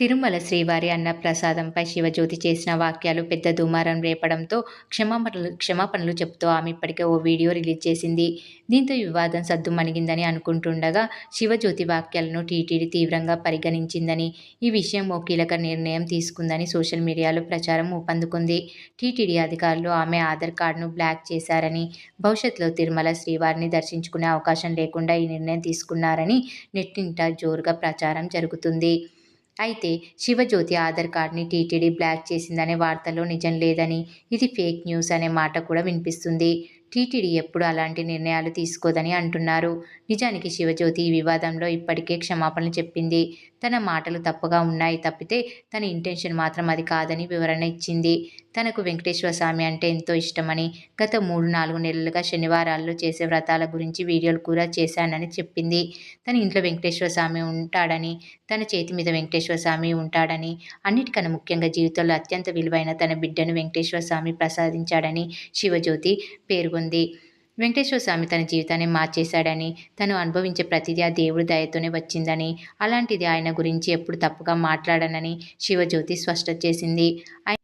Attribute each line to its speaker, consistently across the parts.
Speaker 1: తిరుమల శ్రీవారి అన్నప్రసాదంపై శివజ్యోతి చేసిన వాక్యాలు పెద్ద దుమారం రేపడంతో క్షమాపణలు క్షమాపణలు చెబుతూ ఆమె ఇప్పటికే ఓ వీడియో రిలీజ్ చేసింది. దీంతో వివాదం సద్దుమణిగిందని అనుకుంటుండగా శివజ్యోతి వాక్యాలను టీటీడీ తీవ్రంగా పరిగణించిందని ఈ విషయం ఓ కీలక నిర్ణయం తీసుకుందని సోషల్ మీడియాలో ప్రచారం ఊపందుకుంది. టీటీడీ అధికారులు ఆమె ఆధార్ కార్డును బ్లాక్ చేశారని భవిష్యత్తులో తిరుమల శ్రీవారిని దర్శించుకునే అవకాశం లేకుండా ఈ నిర్ణయం తీసుకున్నారని నెట్టింట జోరుగా ప్రచారం జరుగుతుంది. అయితే శివజ్యోతి ఆధార్ కార్డ్ని టీటీడీ బ్లాక్ చేసిందనే వార్తల్లో నిజం లేదని ఇది ఫేక్ న్యూస్ అనే మాట కూడా వినిపిస్తుంది. టీటీడీ ఎప్పుడు అలాంటి నిర్ణయాలు తీసుకోదని అంటున్నారు. నిజానికి శివజ్యోతి ఈ వివాదంలో ఇప్పటికే క్షమాపణలు చెప్పింది. తన మాటలు తప్పుగా ఉన్నాయి తప్పితే తన ఇంటెన్షన్ మాత్రం అది కాదని వివరణ ఇచ్చింది. తనకు వెంకటేశ్వర స్వామి అంటే ఎంతో ఇష్టమని గత మూడు నాలుగు నెలలుగా శనివారాల్లో చేసే వ్రతాల గురించి వీడియోలు కూడా చేశానని చెప్పింది. తన ఇంట్లో వెంకటేశ్వర స్వామి ఉంటాడని తన చేతి మీద వెంకటేశ్వర స్వామి ఉంటాడని అన్నిటికన్నా ముఖ్యంగా జీవితంలో అత్యంత విలువైన తన బిడ్డను వెంకటేశ్వర స్వామి ప్రసాదించాడని శివజ్యోతి పేర్కొంది. వెంకటేశ్వర స్వామి తన జీవితాన్ని మార్చేశాడని తను అనుభవించే ప్రతిదీ ఆ దేవుడి దయతోనే వచ్చిందని అలాంటిది ఆయన గురించి ఎప్పుడు తప్పుగా మాట్లాడనని శివజ్యోతి స్పష్టం చేసింది.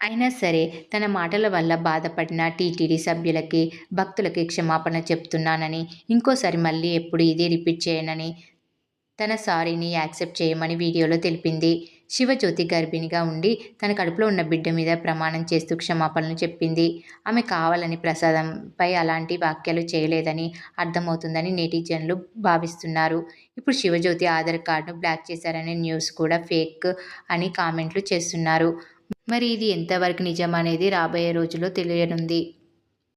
Speaker 1: అయినా సరే తన మాటల వల్ల బాధపడిన టీటీడీ సభ్యులకి భక్తులకి క్షమాపణ చెప్తున్నానని ఇంకోసారి మళ్ళీ ఎప్పుడు ఇదే రిపీట్ చేయనని తన సారీని యాక్సెప్ట్ చేయమని వీడియోలో తెలిపింది. శివజ్యోతి గర్భిణిగా ఉండి తన కడుపులో ఉన్న బిడ్డ మీద ప్రమాణం చేస్తూ క్షమాపణలు చెప్పింది. ఆమె కావాలని ప్రసాదంపై అలాంటి వ్యాఖ్యలు చేయలేదని అర్థమవుతుందని నెటిజన్లు భావిస్తున్నారు. ఇప్పుడు శివజ్యోతి ఆధార్ కార్డును బ్లాక్ చేశారనే న్యూస్ కూడా ఫేక్ అని కామెంట్లు చేస్తున్నారు. మరి ఇది ఎంతవరకు నిజం అనేది రాబోయే రోజుల్లో తెలియనుంది.